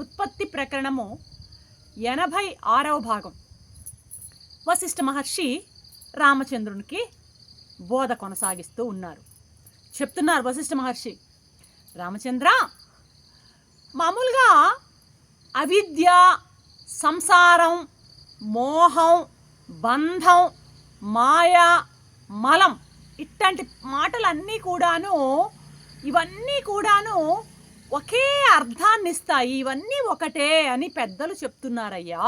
ఉత్పత్తి ప్రకరణము ఎనభై ఆరవ భాగం. వశిష్ఠ మహర్షి రామచంద్రునికి బోధ కొనసాగిస్తూ ఉన్నారు. చెప్తున్నారు వశిష్ఠ మహర్షి రామచంద్ర మామూలుగా అవిద్య సంసారం మోహం బంధం మాయ మలం ఇట్లాంటి మాటలన్నీ కూడాను ఇవన్నీ కూడాను ఒకే అర్థాన్ని ఇస్తాయి ఇవన్నీ ఒకటే అని పెద్దలు చెప్తున్నారయ్యా.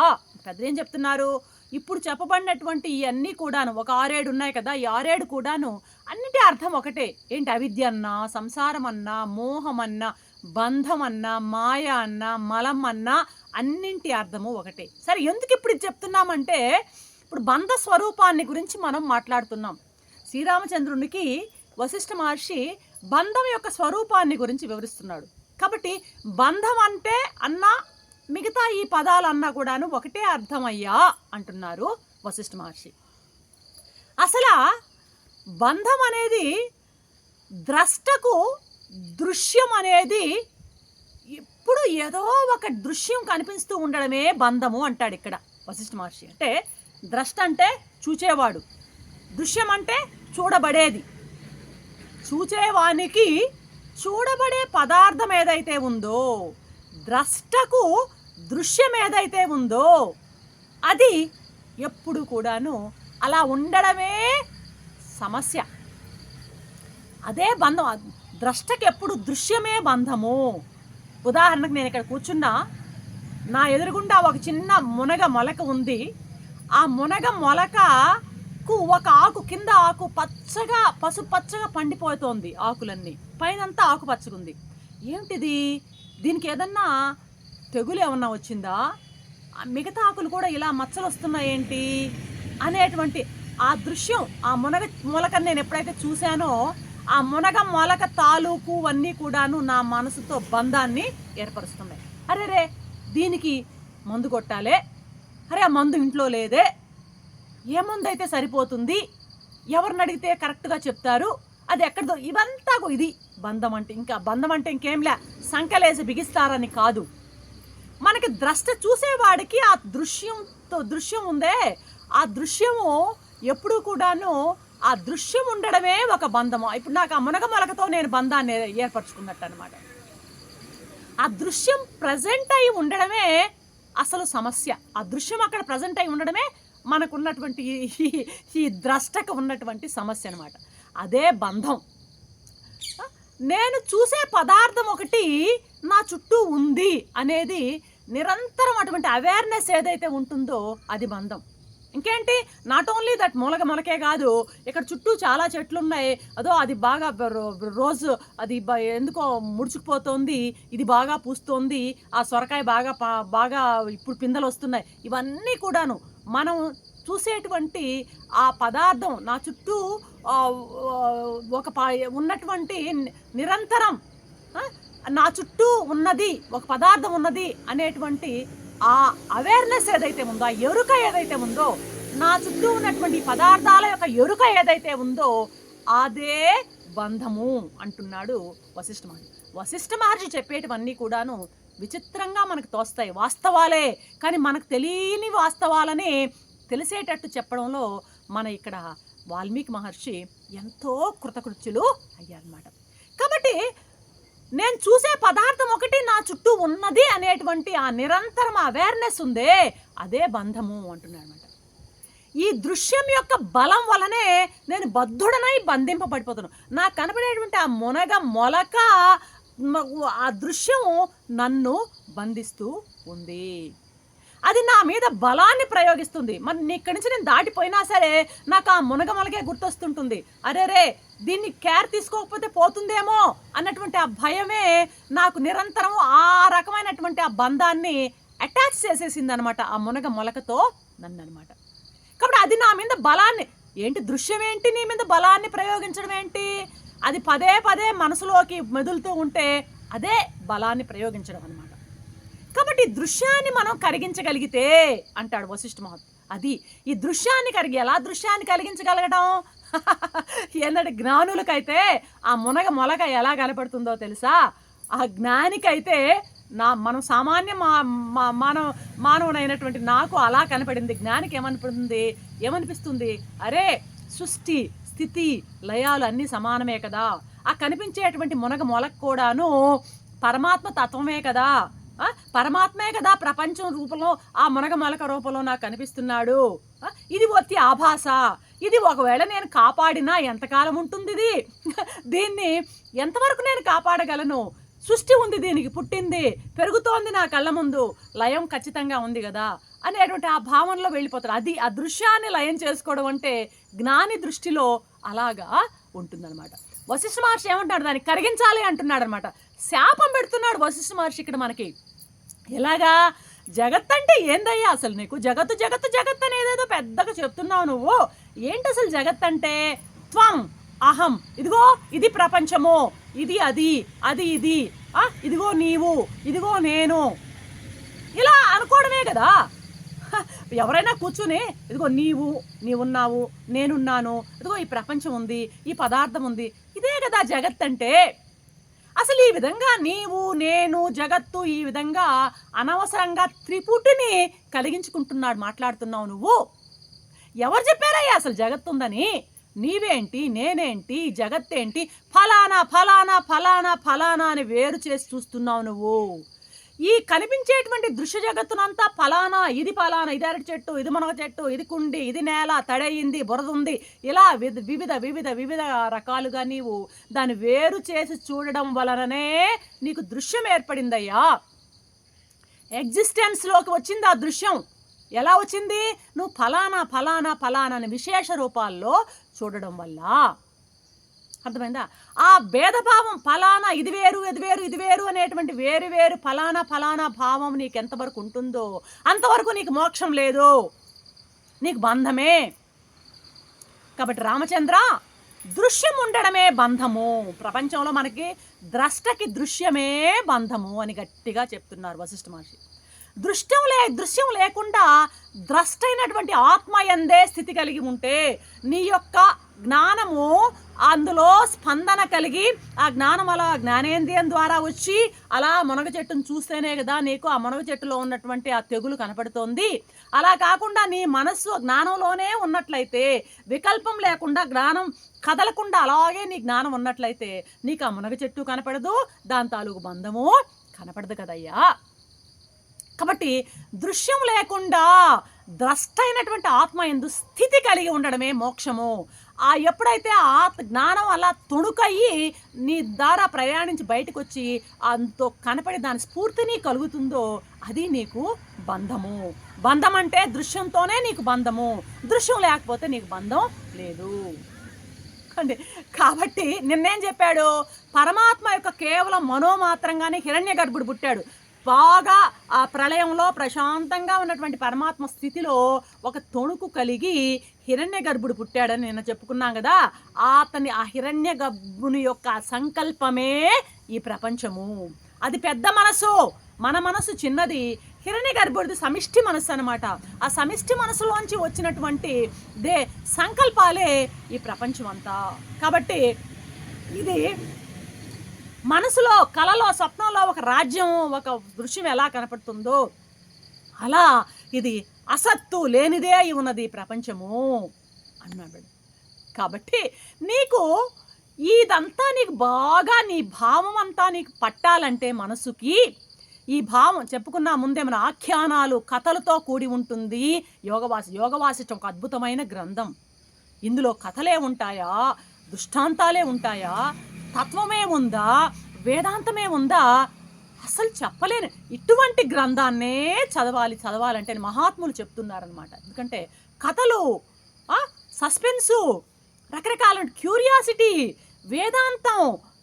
పెద్దలు ఏం చెప్తున్నారు? ఇప్పుడు చెప్పబడినటువంటి ఇవన్నీ కూడాను ఒక ఆరేడు ఉన్నాయి కదా ఈ ఆరేడు కూడాను అన్నిటి అర్థం ఒకటే. ఏంటి? అవిద్య అన్నా సంసారం అన్నా మోహం అన్నా బంధం అన్నా మాయ అన్నా మలం అన్నా అన్నింటి అర్థము ఒకటే. సరే ఎందుకు ఇప్పుడు ఇది చెప్తున్నామంటే ఇప్పుడు బంధ స్వరూపాన్ని గురించి మనం మాట్లాడుతున్నాం. శ్రీరామచంద్రునికి వశిష్ఠ మహర్షి బంధం యొక్క స్వరూపాన్ని గురించి వివరిస్తున్నాడు. కాబట్టి బంధం అంటే అన్న మిగతా ఈ పదాలు అన్నా కూడాను ఒకటే అర్థమయ్యా అంటున్నారు వశిష్ఠ మహర్షి. అసలు బంధం అనేది ద్రష్టకు దృశ్యం అనేది ఇప్పుడు ఏదో ఒక దృశ్యం కనిపిస్తూ ఉండడమే బంధము అంటాడు ఇక్కడ వశిష్ఠ మహర్షి. అంటే ద్రష్ట అంటే చూచేవాడు దృశ్యం అంటే చూడబడేది. చూచేవానికి చూడబడే పదార్థం ఏదైతే ఉందో ద్రష్టకు దృశ్యం ఏదైతే ఉందో అది ఎప్పుడు కూడాను అలా ఉండడమే సమస్య. అదే బంధం ద్రష్టకి ఎప్పుడు దృశ్యమే బంధము. ఉదాహరణకు నేను ఇక్కడ కూర్చున్నా నా ఎదురుగుండా ఒక చిన్న మునగ మొలక ఉంది. ఆ మునగ మొలక ఆకు ఒక ఆకు కింద ఆకు పచ్చగా పసుపు పచ్చగా పండిపోతోంది ఆకులన్నీ. పైనంతా ఆకు పచ్చగుంది. ఏమిటిది? దీనికి ఏదన్నా తెగులు ఏమన్నా వచ్చిందా? ఆ మిగతా ఆకులు కూడా ఇలా మచ్చలు వస్తున్నాయేంటి అనేటువంటి ఆ దృశ్యం ఆ మునగ మొలకని నేను ఎప్పుడైతే చూశానో ఆ మునగ మొలక తాలూకు అన్నీ కూడాను నా మనసుతో బంధాన్ని ఏర్పరుస్తున్నాయి. అరే రే దీనికి మందు కొట్టాలే? అరే ఆ మందు ఇంట్లో లేదే? ఏ మందు అయితే సరిపోతుంది ఎవరిని అడిగితే కరెక్ట్గా చెప్తారు అది ఎక్కడదో ఇవంతా ఇది. బంధం అంటే ఇంకా బంధం అంటే ఇంకేంలే సంకలేసి బిగిస్తారని కాదు. మనకి ద్రష్ట చూసేవాడికి ఆ దృశ్యంతో దృశ్యం ఉందే. ఆ దృశ్యము ఎప్పుడు కూడాను ఆ దృశ్యం ఉండడమే ఒక బంధము. ఇప్పుడు నాకు ఆ మునగ మొలకతో నేను బంధాన్ని ఏర్పరచుకున్నట్టు అనమాట ఆ దృశ్యం ప్రజెంట్ అయి ఉండడమే అసలు సమస్య. ఆ దృశ్యం అక్కడ ప్రజెంట్ అయి ఉండడమే మనకున్నటువంటి ఈ- ద్రష్టకు ఉన్నటువంటి సమస్య అనమాట అదే బంధం. నేను చూసే పదార్థం ఒకటి నా చుట్టూ ఉంది అనేది నిరంతరం అటువంటి అవేర్నెస్ ఏదైతే ఉంటుందో అది బంధం. ఇంకేంటి? నాట్ ఓన్లీ దట్ మూలక మొలకే కాదు ఇక్కడ చుట్టూ చాలా చెట్లు ఉన్నాయి అదో అది బాగా రోజు అది ఎందుకో ముడుచుకుపోతోంది ఇది బాగా పూస్తోంది ఆ సొరకాయ బాగా బాగా ఇప్పుడు పిందెలు వస్తున్నాయి. ఇవన్నీ కూడాను మనం చూసేటువంటి ఆ పదార్థం నా చుట్టూ ఒక ప- ఉన్నటువంటి నిరంతరం నా చుట్టూ ఉన్నది ఒక పదార్థం ఉన్నది అనేటువంటి ఆ అవేర్నెస్ ఏదైతే ఉందో ఆ ఎరుక ఏదైతే ఉందో నా చుట్టూ ఉన్నటువంటి పదార్థాల యొక్క ఎరుక ఏదైతే ఉందో అదే బంధము అంటున్నాడు వశిష్ఠ మహర్షి. వశిష్ఠ మహర్షి చెప్పేటివన్నీ కూడాను విచిత్రంగా మనకు తోస్తాయి వాస్తవాలే. కానీ మనకు తెలియని వాస్తవాలని తెలిసేటట్టు చెప్పడంలో మన ఇక్కడ వాల్మీకి మహర్షి ఎంతో కృతకృత్యులు అయ్యారన్నమాట. కాబట్టి నేను చూసే పదార్థం ఒకటి నా చుట్టూ ఉన్నది అనేటువంటి ఆ నిరంతరం అవేర్నెస్ ఉందే అదే బంధము అంటున్నాడు అనమాట ఈ దృశ్యం యొక్క బలం వలనే నేను బద్ధుడనై బంధింపబడిపోతున్నాను నాకు కనపడేటువంటి ఆ మునగ మొలక ఆ దృశ్యం నన్ను బంధిస్తూ ఉంది. అది నా మీద బలాన్ని ప్రయోగిస్తుంది. మరి ఇక్కడి నుంచి నేను దాటిపోయినా సరే నాకు ఆ మునగ గుర్తొస్తుంటుంది. అరే రే దీన్ని కేర్ తీసుకోకపోతే పోతుందేమో అన్నటువంటి ఆ భయమే నాకు నిరంతరం ఆ రకమైనటువంటి ఆ బంధాన్ని అటాచ్ చేసేసింది అనమాట ఆ మునగ మొలకతో నన్ను అనమాట కాబట్టి అది నా మీద బలాన్ని ఏంటి దృశ్యం ఏంటి నీ మీద బలాన్ని ప్రయోగించడం ఏంటి? అది పదే పదే మనసులోకి మెదులుతూ ఉంటే అదే బలాన్ని ప్రయోగించడం అనమాట కాబట్టి దృశ్యాన్ని మనం కరిగించగలిగితే అంటాడు వశిష్ఠ మహత్ అది ఈ దృశ్యాన్ని కరిగి ఎలా దృశ్యాన్ని కలిగించగలగడం ఎన్నటి జ్ఞానులకైతే ఆ మునగ మొలక ఎలా కనపడుతుందో తెలుసా? ఆ జ్ఞానికైతే నా మనం సామాన్య మా మా- మానవ మానవునైనటువంటి నాకు అలా కనపడింది. జ్ఞానికి ఏమనిపడుతుంది? ఏమనిపిస్తుంది? అరే సృష్టి స్థితి లయాలు అన్నీ సమానమే కదా. ఆ కనిపించేటువంటి మునగ మొలక కూడాను పరమాత్మ తత్వమే కదా. పరమాత్మే కదా ప్రపంచం రూపంలో ఆ మునగ మొలక రూపంలో నాకు కనిపిస్తున్నాడు. ఇది ఒత్తి ఆభాస. ఇది ఒకవేళ నేను కాపాడినా ఎంతకాలం ఉంటుంది ఇది? దీన్ని ఎంతవరకు నేను కాపాడగలను? సృష్టి ఉంది దీనికి పుట్టింది పెరుగుతోంది నా కళ్ళ ముందు లయం ఖచ్చితంగా ఉంది కదా అనేటువంటి ఆ భావనలో వెళ్ళిపోతారు. అది ఆ దృశ్యాన్ని లయం చేసుకోవడం అంటే జ్ఞాని దృష్టిలో అలాగా ఉంటుందన్నమాట. వశిష్ఠ మహర్షి ఏమంటున్నాడు? దాన్ని కరిగించాలి అంటున్నాడు అనమాట శాపం పెడుతున్నాడు వశిష్ఠ మహర్షి ఇక్కడ మనకి. ఎలాగా? జగత్ అంటే ఏందయ్యా అసలు నీకు? జగత్తు జగత్తు జగత్ అనేదేదో పెద్దగా చెప్తున్నావు నువ్వు. ఏంటి అసలు జగత్ అంటే? త్వం అహం. ఇదిగో ఇది ప్రపంచము. ఇది అది అది ఇది. ఆ, ఇదిగో నీవు ఇదిగో నేను. ఇలా అనుకోవడమే కదా. ఎవరైనా కూర్చుని ఇదిగో నీవు నీవున్నావు నేనున్నాను ఇదిగో ఈ ప్రపంచం ఉంది ఈ పదార్థం ఉంది. ఇదే కదా జగత్ అంటే. అసలు ఈ విధంగా నీవు నేను జగత్తు ఈ విధంగా అనవసరంగా త్రిపుటిని కలిగించుకుంటున్నాడు మాట్లాడుతున్నావు నువ్వు. ఎవరు చెప్పారయ్యా అసలు జగత్తు ఉందని నీవేంటి నేనేంటి జగత్తేంటి? ఫలానా ఫలానా ఫలానా ఫలానా అని వేరు చేసి చూస్తున్నావు నువ్వు. ఈ కనిపించేటువంటి దృశ్య జగత్తునంతా ఫలానా ఇది ఫలానా ఇది అరటి చెట్టు ఇది మునగ చెట్టు ఇది కుండి ఇది నేల తడయింది బురద ఉంది ఇలా వివిధ వివిధ వివిధ రకాలుగా నీవు దాన్ని వేరు చేసి చూడడం వలననే నీకు దృశ్యం ఏర్పడిందయ్యా. ఎగ్జిస్టెన్స్లోకి వచ్చింది ఆ దృశ్యం. ఎలా వచ్చింది? నువ్వు ఫలానా ఫలానా ఫలానా అని విశేష రూపాల్లో చూడడం వల్ల. అర్థమైందా? ఆ భేదభావం ఫలానా ఇది వేరు ఇది వేరు ఇది వేరు అనేటువంటి వేరు వేరు ఫలానా ఫలానా భావం నీకు ఎంతవరకు ఉంటుందో అంతవరకు నీకు మోక్షం లేదు. నీకు బంధమే. కాబట్టి రామచంద్ర దృశ్యం ఉండడమే బంధము. ప్రపంచంలో మనకి ద్రష్టకి దృశ్యమే బంధము అని గట్టిగా చెప్తున్నారు వశిష్ఠ మహర్షి. దృశ్యం లే దృశ్యం లేకుండా ద్రష్టైనటువంటి ఆత్మ ఎందే స్థితి కలిగి ఉంటే నీ యొక్క జ్ఞానము అందులో స్పందన కలిగి ఆ జ్ఞానం అలా జ్ఞానేంద్రియం ద్వారా వచ్చి అలా మునగ చెట్టును చూస్తేనే కదా నీకు ఆ మునగ చెట్టులో ఉన్నటువంటి ఆ తెగులు కనపడుతోంది. అలా కాకుండా నీ మనస్సు జ్ఞానంలోనే ఉన్నట్లయితే వికల్పం లేకుండా జ్ఞానం కదలకుండా అలాగే నీ జ్ఞానం ఉన్నట్లయితే నీకు ఆ మునగ చెట్టు కనపడదు దాని తాలూకు బంధము కనపడదు కదయ్యా. కాబట్టి దృశ్యం లేకుండా ద్రష్టైనటువంటి ఆత్మ ఎందు స్థితి కలిగి ఉండడమే మోక్షము. ఆ ఎప్పుడైతే ఆ జ్ఞానం అలా తొణుకయ్యి నీ ద్వారా ప్రయాణించి బయటకు వచ్చి అంతో కనపడి దాని స్ఫూర్తిని కలుగుతుందో అది నీకు బంధము. బంధం అంటే దృశ్యంతోనే నీకు బంధము. దృశ్యం లేకపోతే నీకు బంధం లేదు. అండి కాబట్టి నిన్నేం చెప్పాడు? పరమాత్మ యొక్క కేవలం మనోమాత్రంగానే హిరణ్య గర్భుడు పుట్టాడు. బాగా ఆ ప్రళయంలో ప్రశాంతంగా ఉన్నటువంటి పరమాత్మ స్థితిలో ఒక తొణుకు కలిగి హిరణ్య గర్భుడు పుట్టాడని నిన్న చెప్పుకున్నాం కదా. అతని ఆ హిరణ్య గర్భుని యొక్క సంకల్పమే ఈ ప్రపంచము. అది పెద్ద మనసు. మన మనసు చిన్నది. హిరణ్య గర్భుడిది సమిష్టి మనసు అనమాట ఆ సమిష్టి మనసులోంచి వచ్చినటువంటి దే సంకల్పాలే ఈ ప్రపంచం అంతా కాబట్టి ఇది మనసులో కలలో స్వప్నంలో ఒక రాజ్యం ఒక దృశ్యం ఎలా కనపడుతుందో అలా ఇది అసత్తు లేనిదే అయి ఉన్నది ప్రపంచము అన్నాడు కాబట్టి నీకు ఇదంతా నీకు బాగా నీ భావం అంతా నీకు పట్టాలంటే మనసుకి ఈ భావం చెప్పుకున్నా ముందే మన ఆఖ్యానాలు కథలతో కూడి ఉంటుంది యోగవాసి యోగవాసిష్టం ఒక అద్భుతమైన గ్రంథం. ఇందులో కథలే ఉంటాయా? దృష్టాంతాలే ఉంటాయా? తత్వమే ఉందా? వేదాంతమే ఉందా? అసలు చెప్పలేను. ఇటువంటి గ్రంథాన్నే చదవాలి చదవాలంటే మహాత్ములు చెప్తున్నారనమాట ఎందుకంటే కథలు సస్పెన్సు రకరకాల క్యూరియాసిటీ వేదాంతం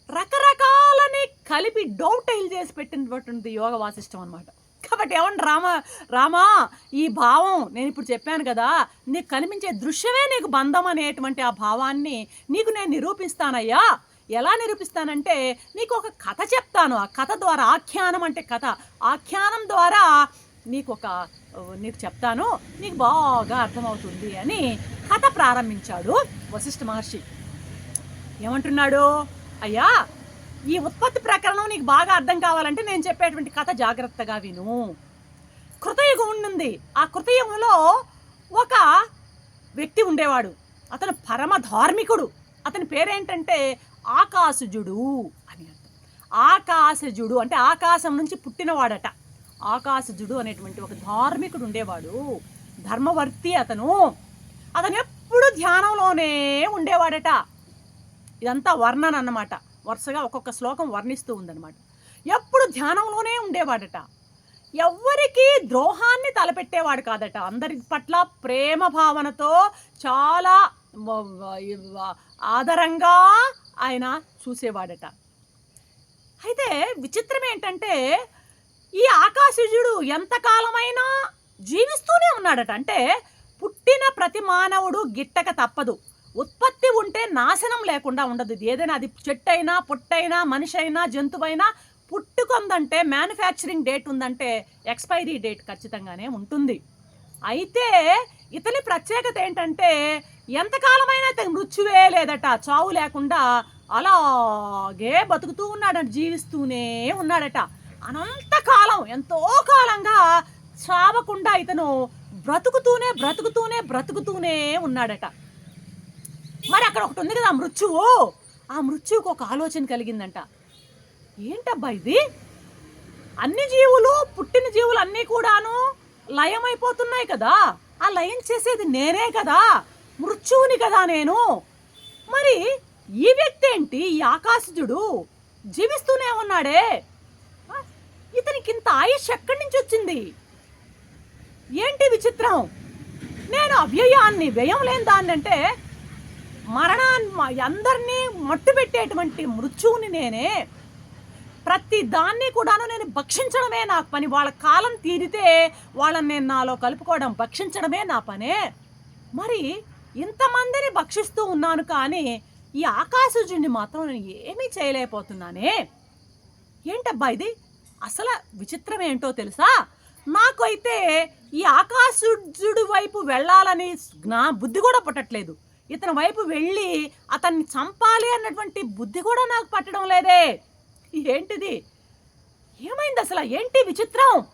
రకరకాలని కలిపి డౌటైల్ చేసి పెట్టినటువంటి యోగ వాసిష్టం అనమాట కాబట్టి ఏమండి రామ రామా ఈ భావం నేను ఇప్పుడు చెప్పాను కదా నీకు కనిపించే దృశ్యమే నీకు బంధం అనేటువంటి ఆ భావాన్ని నీకు నేను నిరూపిస్తానయ్యా. ఎలా నిరూపిస్తానంటే నీకు ఒక కథ చెప్తాను. ఆ కథ ద్వారా ఆఖ్యానం అంటే కథ. ఆఖ్యానం ద్వారా నీకు ఒక నీకు చెప్తాను. నీకు బాగా అర్థమవుతుంది అని కథ ప్రారంభించాడు వశిష్ఠ మహర్షి. ఏమంటున్నాడు? అయ్యా ఈ ఉత్పత్తి ప్రకరణం నీకు బాగా అర్థం కావాలంటే నేను చెప్పేటువంటి కథ జాగ్రత్తగా విను. కృతయుగం ఉండింది. ఆ కృతయుగంలో ఒక వ్యక్తి ఉండేవాడు. అతను పరమ ధార్మికుడు. అతని పేరేంటంటే ఆకాశజుడు అని అర్థం. ఆకాశజుడు అంటే ఆకాశం నుంచి పుట్టినవాడట. ఆకాశజుడు అనేటువంటి ఒక ధార్మికుడు ఉండేవాడు. ధర్మవర్తి అతను. అతను ఎప్పుడు ధ్యానంలోనే ఉండేవాడట. ఇదంతా వర్ణన అన్నమాట. వరుసగా ఒక్కొక్క శ్లోకం వర్ణిస్తూ ఉందన్నమాట. ఎప్పుడు ధ్యానంలోనే ఉండేవాడట. ఎవ్వరికీ ద్రోహాన్ని తలపెట్టేవాడు కాదట. అందరి పట్ల ప్రేమ భావనతో చాలా ఆదరంగా ఆయన చూసేవాడట. అయితే విచిత్రం ఏంటంటే ఈ ఆకాశజుడు ఎంతకాలమైనా జీవిస్తూనే ఉన్నాడట. అంటే పుట్టిన ప్రతి మానవుడు గిట్టక తప్పదు. ఉత్పత్తి ఉంటే నాశనం లేకుండా ఉండదు. ఇది ఏదైనా అది చెట్టు అయినా పుట్టైనా మనిషి అయినా జంతువైనా పుట్టుకుందంటే మ్యానుఫ్యాక్చరింగ్ డేట్ ఉందంటే ఎక్స్పైరీ డేట్ ఖచ్చితంగానే ఉంటుంది. అయితే ఇతని ప్రత్యేకత ఏంటంటే ఎంతకాలమైనా ఇతని మృత్యువే లేదట. చావు లేకుండా అలాగే బతుకుతూ ఉన్నాడట జీవిస్తూనే ఉన్నాడట. అనంతకాలం ఎంతో కాలంగా చావకుండా ఇతను బ్రతుకుతూనే బ్రతుకుతూనే బ్రతుకుతూనే ఉన్నాడట. మరి అక్కడ ఒకటి ఉంది కదా మృత్యువు. ఆ మృత్యువుకు ఒక ఆలోచన కలిగిందంట. ఏంటబ్బా ఇది? అన్ని జీవులు పుట్టిన జీవులు అన్నీ కూడాను లయమైపోతున్నాయి కదా. ఆ లయం చేసేది నేనే కదా? మృత్యువుని కదా నేను? మరి ఈ వ్యక్తి ఏంటి? ఈ ఆకాశజుడు? జీవిస్తూనే ఉన్నాడే? ఇతనికి ఇంత ఆయుష్ ఎక్కడి నుంచి వచ్చింది? ఏంటి విచిత్రం? నేను అవ్యయాన్ని వ్యయం లేని దాన్ని అంటే మరణాన్ని అందరినీ మట్టు పెట్టేటువంటి మృత్యువుని నేనే. ప్రతి దాన్ని కూడాను నేను భక్షించడమే నా పని. వాళ్ళ కాలం తీరితే వాళ్ళని నేను నాలో కలుపుకోవడం భక్షించడమే నా పనే. మరి ఇంతమందిని భక్షిస్తూ ఉన్నాను కానీ ఈ ఆకాశజుడిని మాత్రం నేను ఏమీ చేయలేకపోతున్నానే. ఏంటబ్బా ఇది? అసలు విచిత్రం ఏంటో తెలుసా? నాకైతే ఈ ఆకాశుడు వైపు వెళ్ళాలని జ్ఞా బుద్ధి కూడా పట్టట్లేదు. ఇతని వైపు వెళ్ళి అతన్ని చంపాలి అన్నటువంటి బుద్ధి కూడా నాకు పట్టడం లేదే. ఏంటిది? ఏమైంది అసలు? ఏంటి విచిత్రం?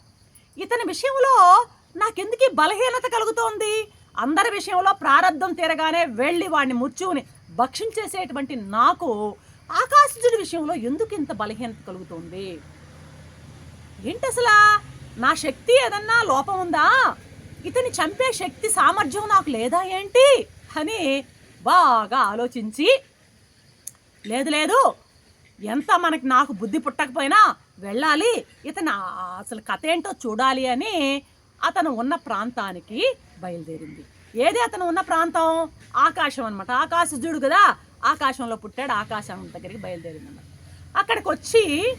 ఇతని విషయంలో నాకెందుకు బలహీనత కలుగుతోంది? అందరి విషయంలో ప్రారంధం తీరగానే వెళ్ళి వాడిని మృత్యువుని భక్షించేసేటువంటి నాకు ఆకాశజుడి విషయంలో ఎందుకు ఇంత బలహీనత కలుగుతోంది? ఏంటి అసలా? నా శక్తి ఏదన్నా లోపం ఉందా? ఇతని చంపే శక్తి సామర్థ్యం నాకు లేదా ఏంటి? అని బాగా ఆలోచించి లేదు లేదు ఎంత మనకి నాకు బుద్ధి పుట్టకపోయినా వెళ్ళాలి. ఇతను అసలు కథ ఏంటో చూడాలి అని అతను ఉన్న ప్రాంతానికి బయలుదేరింది. ఏది అతను ఉన్న ప్రాంతం? ఆకాశం అనమాట ఆకాశజుడు కదా. ఆకాశంలో పుట్టాడు ఆకాశం దగ్గరికి బయలుదేరింది అన్నమాట అక్కడికి వచ్చి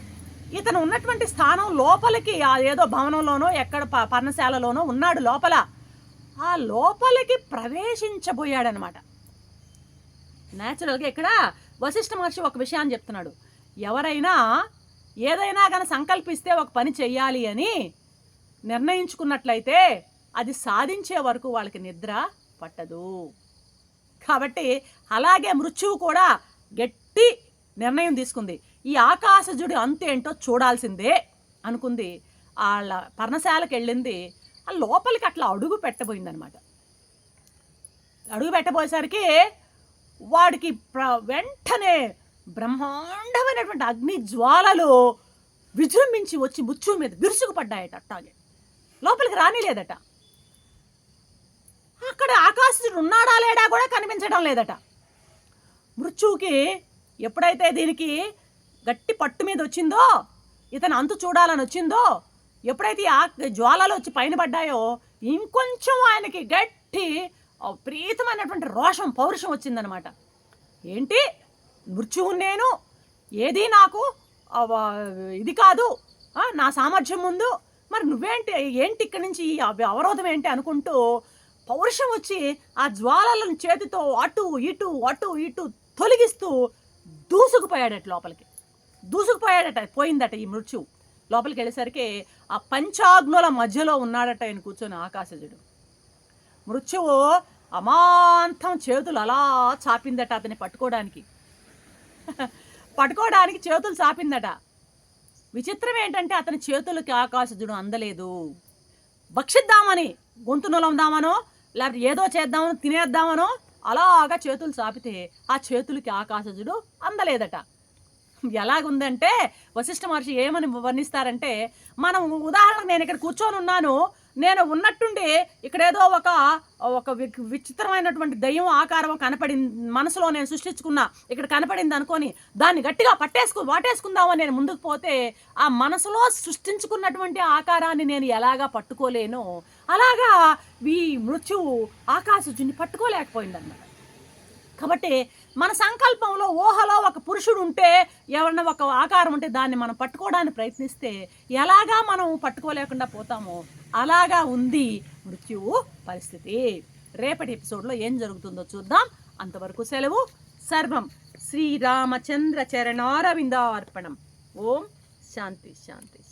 ఇతను ఉన్నటువంటి స్థానం లోపలికి ఆ ఏదో భవనంలోనో ఎక్కడ ప- పర్ణశాలలోనో ఉన్నాడు లోపల. ఆ లోపలికి ప్రవేశించబోయాడనమాట న్యాచురల్గా ఇక్కడ వశిష్ఠ మహర్షి ఒక విషయాన్ని చెప్తున్నాడు. ఎవరైనా ఏదైనా కానీ సంకల్పిస్తే ఒక పని చెయ్యాలి అని నిర్ణయించుకున్నట్లయితే అది సాధించే వరకు వాళ్ళకి నిద్ర పట్టదు. కాబట్టి అలాగే మృత్యువు కూడా గట్టి నిర్ణయం తీసుకుంది. ఈ ఆకాశజుడి అంతేంటో చూడాల్సిందే అనుకుంది. వాళ్ళ పర్ణశాలకు వెళ్ళింది. ఆ లోపలికి అట్లా అడుగు పెట్టబోయిందనమాట. అడుగు పెట్టబోయేసరికి వాడికి ప్ర వెంటనే బ్రహ్మాండమైనటువంటి అగ్ని జ్వాలలు విజృంభించి వచ్చి ముచ్చు మీద విరుసుకుపడ్డాయట అట్టాగే లోపలికి రానిలేదట. అక్కడ ఆకాశుడు ఉన్నాడా లేడా కూడా కనిపించడం లేదట. మృత్యువుకి ఎప్పుడైతే దీనికి గట్టి పట్టు మీద వచ్చిందో ఇతను అంతు చూడాలని వచ్చిందో ఎప్పుడైతే ఆ జ్వాలలు వచ్చి పైన పడ్డాయో ఇంకొంచెం ఆయనకి గట్టి ఆ, ప్రీతమైనటువంటి రోషం పౌరుషం వచ్చిందనమాట ఏంటి? మృత్యువు నేను ఏది నాకు? ఇది కాదు. నా సామర్థ్యం ముందు. మరి నువ్వేంటి ఏంటి ఇక్కడి నుంచి ఈ అవరోధం ఏంటి అనుకుంటూ పౌరుషం వచ్చి ఆ జ్వాలలను చేతితో అటు ఇటు అటు ఇటు తొలగిస్తూ దూసుకుపోయాడట లోపలికి. దూసుకుపోయాడట పోయిందట ఈ మృత్యు లోపలికి వెళ్ళేసరికి ఆ పంచాగ్నుల మధ్యలో ఉన్నాడట ఆయన కూర్చొని ఆకాశజుడు. మృత్యువు అమాంతం చేతులు అలా చాపిందట అతన్ని పట్టుకోవడానికి. పట్టుకోవడానికి చేతులు చాపిందట విచిత్రం ఏంటంటే అతని చేతులకి ఆకాశజుడు అందలేదు. భక్షిద్దామని గొంతు నులందామనో లేకపోతే ఏదో చేద్దామనో తినేద్దామనో అలాగా చేతులు చాపితే ఆ చేతులకి ఆకాశజుడు అందలేదట. ఎలాగుందంటే వశిష్ఠ మహర్షి ఏమని వర్ణిస్తారంటే మనం ఉదాహరణకు నేను ఇక్కడ కూర్చొని ఉన్నాను నేను ఉన్నట్టుండి ఇక్కడ ఏదో ఒక ఒక వి- విచిత్రమైనటువంటి దయ్యం ఆకారం కనపడింది మనసులో నేను సృష్టించుకున్నా ఇక్కడ కనపడింది అనుకొని దాన్ని గట్టిగా పట్టేసుకు వాటేసుకుందామని నేను ముందుకు పోతే ఆ మనసులో సృష్టించుకున్నటువంటి ఆకారాన్ని నేను ఎలాగా పట్టుకోలేనో అలాగా ఈ మృత్యువు ఆకాశుజుని పట్టుకోలేకపోయిందన్నమాట. కాబట్టి మన సంకల్పంలో ఊహలో ఒక పురుషుడు ఉంటే ఎవరన్నా ఒక ఆకారం ఉంటే దాన్ని మనం పట్టుకోవడానికి ప్రయత్నిస్తే ఎలాగా మనం పట్టుకోలేకుండా పోతామో అలాగా ఉంది మృత్యువు పరిస్థితి. రేపటి ఎపిసోడ్లో ఏం జరుగుతుందో చూద్దాం. అంతవరకు సెలవు సర్వం శ్రీరామచంద్ర చరణారవిందార్పణం. ఓం శాంతి శాంతి.